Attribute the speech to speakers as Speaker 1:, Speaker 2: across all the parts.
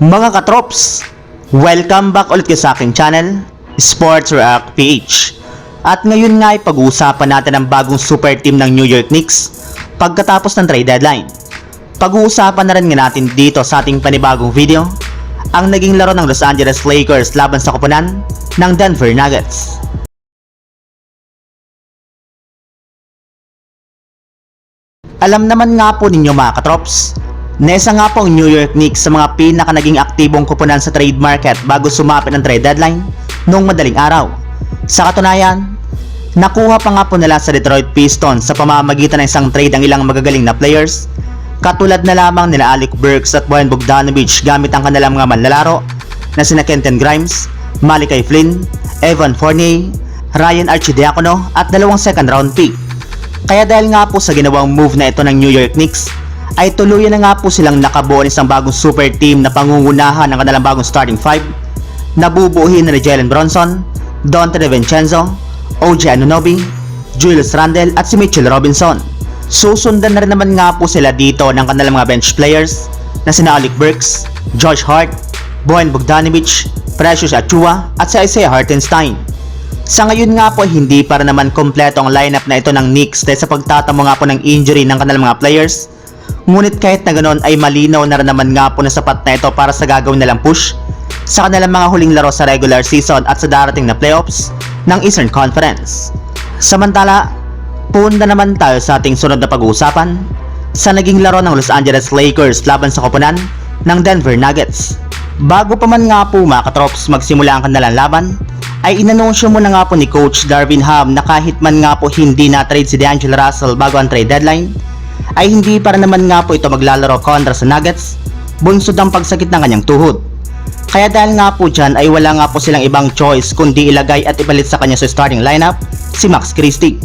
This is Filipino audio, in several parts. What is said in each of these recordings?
Speaker 1: Mga katrops, welcome back ulit sa aking channel, Sports React PH. At ngayon nga ay pag-uusapan natin ang bagong super team ng New York Knicks pagkatapos ng trade deadline. Pag-uusapan na rin nga natin dito sa ating panibagong video ang naging laro ng Los Angeles Lakers laban sa koponan ng Denver Nuggets. Alam naman nga po ninyo mga katrops, na isa nga po ang New York Knicks sa mga pinaka naging aktibong kupunan sa trade market bago sumapit ang trade deadline noong madaling araw. Sa katunayan, nakuha pa nga po nila sa Detroit Pistons sa pamamagitan ng isang trade ang ilang magagaling na players katulad na lamang nila Alec Burks at Boyan Bogdanovic gamit ang kanilang mga manlalaro na sina Kenton Grimes, Malachi Flynn, Evan Fournier, Ryan Archidiacono at dalawang second round pick. Kaya dahil nga po sa ginawang move na ito ng New York Knicks, ay tuluyan na nga po silang nakabuo ng bagong super team na pangungunahan ng kanilang bagong starting five na bubuuhin na ni Jalen Bronson, Dante DiVincenzo, OG Anunoby, Julius Randle at si Mitchell Robinson. Susundan na rin naman nga po sila dito ng kanilang mga bench players na sina Alec Burks, Josh Hart, Boyan Bogdanovic, Precious Achua at si Isaiah Hartenstein. Sa ngayon nga po hindi para naman kompleto ang lineup na ito ng Knicks dahil sa pagtatamo nga po ng injury ng kanilang mga players. Ngunit kahit na ganoon ay malinaw na naman nga po na sapat na ito para sa gagawin nilang push sa kanilang mga huling laro sa regular season at sa darating na playoffs ng Eastern Conference. Samantala, punta naman tayo sa ating sunod na pag-uusapan sa naging laro ng Los Angeles Lakers laban sa koponan ng Denver Nuggets. Bago pa man nga po mga katrops magsimula ang kanilang laban, ay inanunsyo muna nga po ni Coach Darvin Ham na kahit man nga po hindi na-trade si D'Angelo Russell bago ang trade deadline, ay hindi para naman nga po ito maglalaro kontra sa Nuggets, bunsod ang pagsakit ng kanyang tuhod. Kaya dahil nga po dyan ay wala nga po silang ibang choice kundi ilagay at ipalit sa kanya sa starting lineup si Max Christie.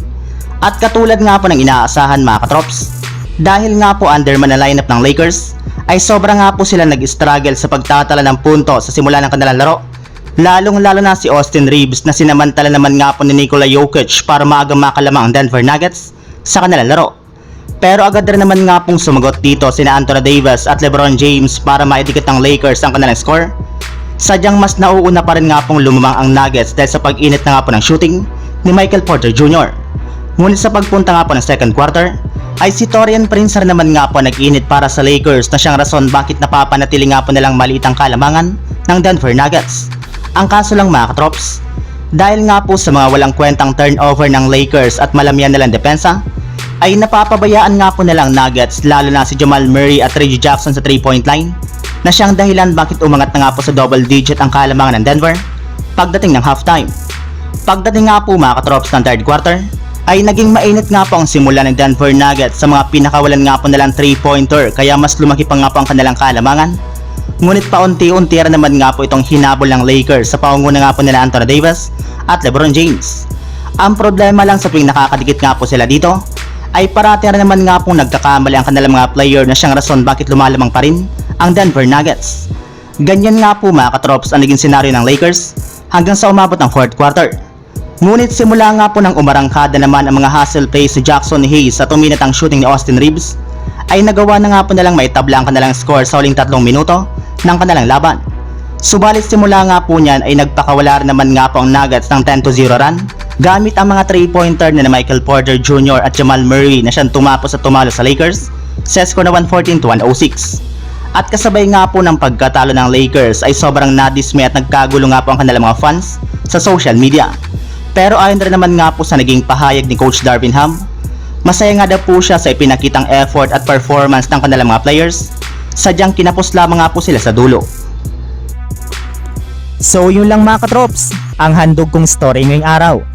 Speaker 1: At katulad nga po ng inaasahan mga katrops, dahil nga po underman na lineup ng Lakers, ay sobra nga po sila nag-struggle sa pagtatala ng punto sa simula ng kanilang laro. Lalong lalo na si Austin Reeves na sinamantala naman nga po ni Nikola Jokic para maagang makalamang ang Denver Nuggets sa kanilang laro. Pero agad rin naman nga pong sumagot dito sina Anthony Davis at LeBron James para maidikit ng Lakers ang kanilang score. Sadyang mas nauuna pa rin nga pong lumamang ang Nuggets dahil sa pag-init na nga po ng shooting ni Michael Porter Jr. Ngunit sa pagpunta nga po ng second quarter, ay si Torian Prince rin naman nga po nag-init para sa Lakers na siyang rason bakit napapanatili nga po nilang maliit ang kalamangan ng Denver Nuggets. Ang kaso lang mga katrops, dahil nga po sa mga walang kwentang turnover ng Lakers at malamian nilang depensa, ay napapabayaan nga po nilang Nuggets lalo na si Jamal Murray at Reggie Jackson sa 3-point line na siyang dahilan bakit umangat na nga po sa double digit ang kalamangan ng Denver pagdating ng halftime. Pagdating nga po mga katrops ng third quarter, ay naging mainit nga po ang simula ng Denver Nuggets sa mga pinakawalan nga po nilang 3-pointer kaya mas lumaki pa nga po ang kanilang kalamangan. Ngunit paunti-unti rin naman nga po itong hinabol ng Lakers sa pangunguna nga po nila Anthony Davis at LeBron James. Ang problema lang sa tuwing nakakadikit nga po sila dito ay parati rin naman nga pong nagkakamali ang kanilang mga player na siyang rason bakit lumalamang pa rin ang Denver Nuggets. Ganyan nga po mga katrops ang naging senaryo ng Lakers hanggang sa umabot ng fourth quarter. Ngunit simula nga po ng umarangkada naman ang mga hustle plays si Jackson Hayes at uminit ang shooting ni Austin Reeves, ay nagawa na nga po nilang maitabla ang kanilang score sa huling tatlong minuto ng kanilang laban. Subalit simula nga po niyan ay nagpakawala naman nga po ang Nuggets ng 10-0 run gamit ang mga 3-pointer na Michael Porter Jr. at Jamal Murray na siyang tumapos at tumalo sa Lakers sa score na 114 to 106. At kasabay nga po ng pagkatalo ng Lakers ay sobrang nadismay at nagkagulo nga po ang kanilang mga fans sa social media. Pero ayon rin naman nga po sa naging pahayag ni Coach Darvin Ham, masaya nga daw po siya sa ipinakitang effort at performance ng kanilang mga players, sadyang kinapos lamang nga po sila sa dulo.
Speaker 2: So yun lang mga katrops, ang handog kong story ngayong araw.